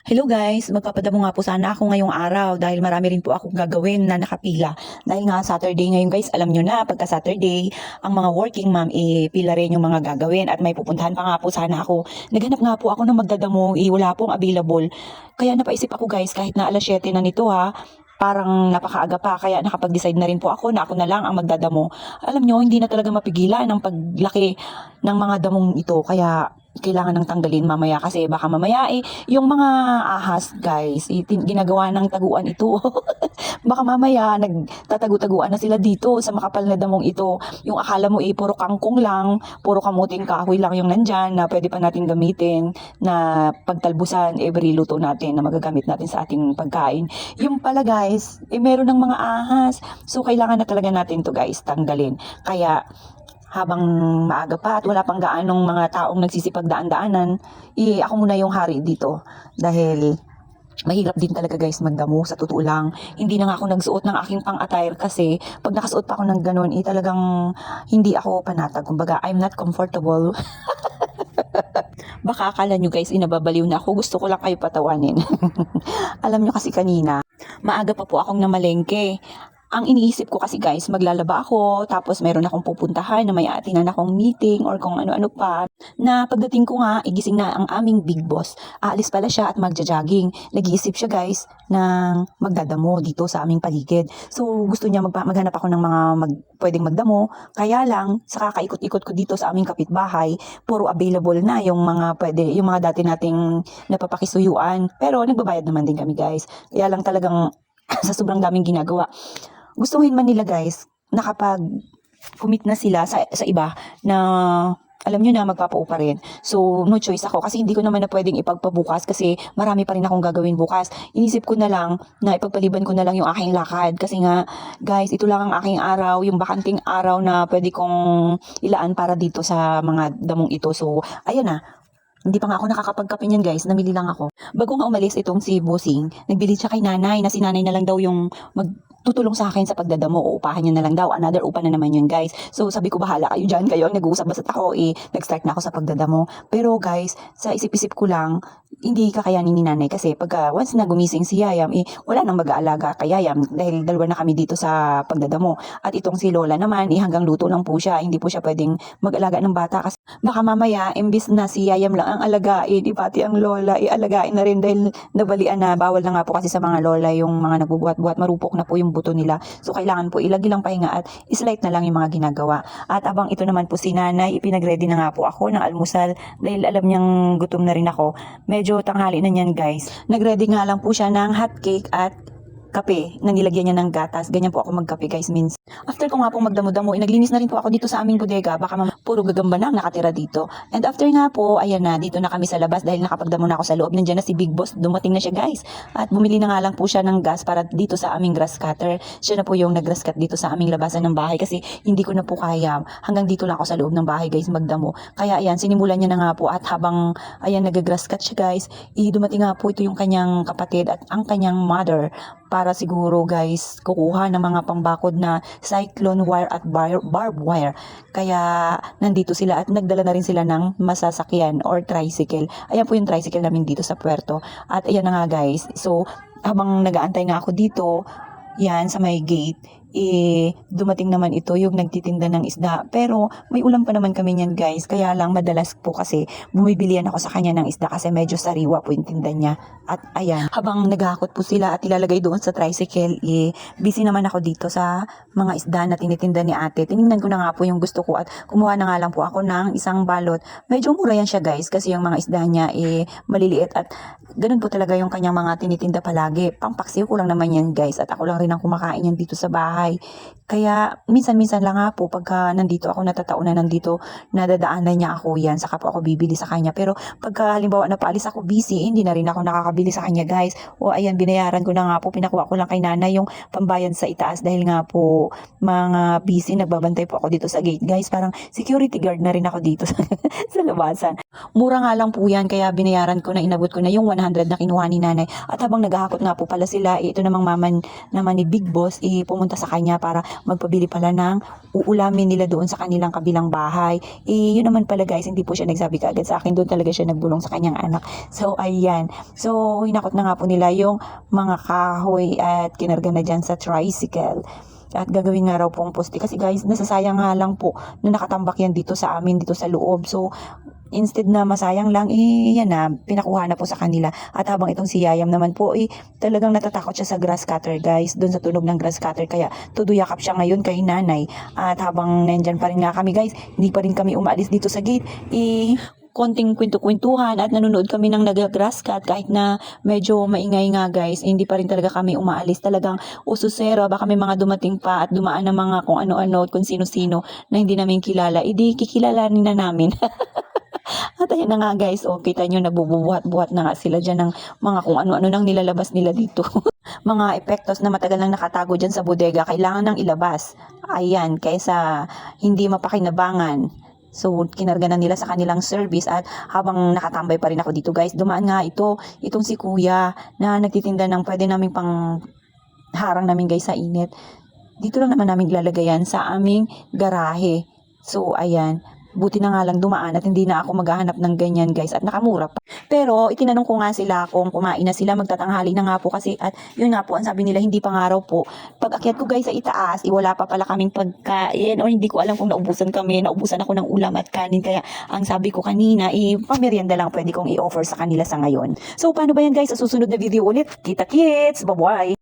Hello guys, magpapadamo nga po sana ako ngayong araw dahil marami rin po akong gagawin na nakapila. Dahil nga Saturday ngayon guys, alam nyo na, pagka Saturday, ang mga working mom, eh, pila rin yung mga gagawin at may pupuntahan pa nga po sana ako. Naghanap nga po ako ng magdadamo, eh, wala pong available. Kaya napaisip ako guys, kahit na alas 7 na nito ha, parang napakaaga pa kaya nakapag-decide na rin po ako na ako na lang ang magdadamo. Alam nyo, hindi na talaga mapigilan ang paglaki ng mga damong ito kaya kailangan ng tanggalin mamaya kasi baka mamaya eh, yung mga ahas guys, itin, ginagawa ng taguan ito. baka mamaya nagtatagu-taguan na sila dito sa makapal na damong ito. Yung akala mo eh, puro kangkong lang, puro kamuting kahoy lang yung nandyan na pwede pa natin gamitin na pagtalbusan every luto natin na magagamit natin sa ating pagkain. Yung pala guys, eh, meron ng mga ahas. So kailangan na talaga natin to guys, tanggalin. Kaya habang maaga pa at wala pang gaanong mga taong nagsisipagdaan-daanan, eh, ako muna yung hari dito. Dahil mahirap din talaga guys magdamo sa totoo lang. Hindi na nga ako nagsuot ng aking pang-attire kasi pag nakasuot pa ako ng ganun, eh talagang hindi ako panatag. Kumbaga, I'm not comfortable. Baka akala nyo guys, inababaliw na ako. Gusto ko lang kayo patawanin. Alam nyo kasi kanina, maaga pa po akong namalengke ang iniisip ko kasi guys, maglalaba ako, tapos meron akong pupuntahan na may atinan akong meeting or kung ano-ano pa, na pagdating ko nga, igising na ang aming big boss. Aalis pala siya at magja-jogging. Nag-iisip siya guys ng magdadamo dito sa aming paligid. So gusto niya magpa- maghanap ako ng mga mag, pwedeng magdamo, kaya lang sa kakaikot-ikot ko dito sa aming kapitbahay, puro available na yung mga pwede, yung mga dati nating napapakisuyuan. Pero nagbabayad naman din kami guys. Kaya lang talagang sa sobrang daming ginagawa, gustuhin man nila guys na kapag commit na sila sa, sa iba na alam nyo na magpapaupa rin. So, no choice ako kasi hindi ko naman na pwedeng ipagpabukas kasi marami pa rin akong gagawin bukas. Inisip ko na lang na ipagpaliban ko na lang yung aking lakad kasi nga, guys, ito lang ang aking araw, yung bakanting araw na pwede kong ilaan para dito sa mga damong ito. So, ayan na, hindi pa nga ako nakakapagkape niyan guys, namili lang ako. Bago nga umalis itong si Bossing, nagbili siya kay nanay na si nanay na lang daw yung magtutulong sa akin sa pagdadamo o upahan niya na lang daw. Another upa na naman yun guys. So sabi ko bahala kayo dyan, kayo nag-uusap basta ako eh, nag-start na ako sa pagdadamo. Pero guys, sa isip-isip ko lang, hindi kakayanin ni nanay kasi pagka once na gumising si Yayam, eh, wala nang mag-aalaga kay Yayam dahil dalawa na kami dito sa pagdadamo. At itong si Lola naman, eh, hanggang luto lang po siya. Hindi po siya pwedeng mag-alaga ng bata kasi baka mamaya, imbis na si Yayam lang ang alagain, eh, pati ang Lola, ialagain na rin dahil nabalian na, bawal na nga po kasi sa mga Lola yung mga nagbubuhat-buhat, marupok na po yung buto nila. So, kailangan po ilagi lang pahinga at islight na lang yung mga ginagawa. At abang ito naman po si nanay, ipinag-ready na nga po ako ng almusal dahil alam niyang gutom na rin ako. Medyo tanghali na niyan guys. Nag-ready nga lang po siya ng hot cake at kape na nilagyan niya ng gatas. Ganyan po ako magkape guys means. After ko nga po magdamo-damo, eh, naglinis na rin po ako dito sa aming bodega. Baka mam- puro gagamba na ang nakatira dito. And after nga po, ayan na, dito na kami sa labas dahil nakapagdamo na ako sa loob. Nandiyan na si Big Boss, dumating na siya guys. At bumili na nga lang po siya ng gas para dito sa aming grass cutter. Siya na po yung nag-grass cut dito sa aming labasan ng bahay kasi hindi ko na po kaya. Hanggang dito lang ako sa loob ng bahay guys magdamo. Kaya ayan, sinimulan niya na nga po at habang ayan nag-grass cut siya guys, eh, dumating nga po ito yung kanyang kapatid at ang kanyang mother para siguro guys kukuha ng mga pambakod na cyclone wire at bar barbed wire. Kaya nandito sila at nagdala na rin sila ng masasakyan or tricycle. Ayan po yung tricycle namin dito sa puerto. At ayan na nga guys. So habang nagaantay nga ako dito, yan sa may gate, eh, dumating naman ito yung nagtitinda ng isda. Pero may ulam pa naman kami niyan guys. Kaya lang madalas po kasi bumibilian ako sa kanya ng isda kasi medyo sariwa po yung tinda niya. At ayan, habang naghakot po sila at ilalagay doon sa tricycle, eh, busy naman ako dito sa mga isda na tinitinda ni ate. Tinignan ko na nga po yung gusto ko at kumuha na nga lang po ako ng isang balot. Medyo mura yan siya guys kasi yung mga isda niya eh, maliliit at ganun po talaga yung kanyang mga tinitinda palagi. Pampaksiw ko lang naman yan guys at ako lang rin ang kumakain yan dito sa bahay. Ch Kaya minsan-minsan lang nga po pagka nandito ako natataon na nandito nadadaanan niya ako yan saka po ako bibili sa kanya. Pero pagka halimbawa napaalis ako busy, hindi na rin ako nakakabili sa kanya guys. O ayan binayaran ko na nga po, pinakuha ko lang kay nanay yung pambayad sa itaas dahil nga po mga busy, nagbabantay po ako dito sa gate guys. Parang security guard na rin ako dito sa, sa labasan. Mura nga lang po yan kaya binayaran ko na inabot ko na yung 100 na kinuha ni nanay. At habang naghahakot nga po pala sila, eh, ito namang maman naman ni Big Boss, eh, pumunta sa kanya para magpabili pala ng uulamin nila doon sa kanilang kabilang bahay. Eh, yun naman pala guys, hindi po siya nagsabi kaagad sa akin. Doon talaga siya nagbulong sa kanyang anak. So, ayan. So, hinakot na nga po nila yung mga kahoy at kinarga na dyan sa tricycle. At gagawin nga raw pong poste. Kasi guys, nasasayang nga lang po na nakatambak yan dito sa amin, dito sa loob. So, instead na masayang lang, eh, yan na, pinakuha na po sa kanila. At habang itong si Yayam naman po, eh, talagang natatakot siya sa grass cutter, guys. Doon sa tunog ng grass cutter. Kaya, tuduyakap siya ngayon kay nanay. At habang nandyan pa rin nga kami, guys, hindi pa rin kami umaalis dito sa gate. Eh, konting kwento-kwentuhan at nanonood kami ng nag-grass cut kahit na medyo maingay nga guys, hindi pa rin talaga kami umaalis. Talagang ususero, baka may mga dumating pa at dumaan na mga kung ano-ano, kung sino-sino na hindi namin kilala. Hindi kikilalanin na namin. At ayan na nga guys, oh, kita nyo nabubuhat-buhat na nga sila dyan ng mga kung ano-ano nang nilalabas nila dito. mga epektos na matagal nang nakatago dyan sa bodega, kailangan nang ilabas. Ayan, kaysa hindi mapakinabangan. So, kinarga na nila sa kanilang service at habang nakatambay pa rin ako dito guys, dumaan nga ito, itong si kuya na nagtitinda ng pwede namin pang harang namin guys sa init. Dito lang naman namin lalagayan sa aming garahe. So, ayan. Buti na nga lang dumaan at hindi na ako maghahanap ng ganyan guys at nakamura pa. Pero itinanong ko nga sila kung kumain na sila magtatanghali na nga po kasi at yun nga po ang sabi nila hindi pa nga raw po. Pag akyat ko guys sa itaas, eh, wala pa pala kaming pagkain o hindi ko alam kung naubusan kami, naubusan ako ng ulam at kanin kaya ang sabi ko kanina eh pamerienda lang pwede kong i-offer sa kanila sa ngayon. So paano ba yan guys sa susunod na video ulit? Kita kits! Bye-bye!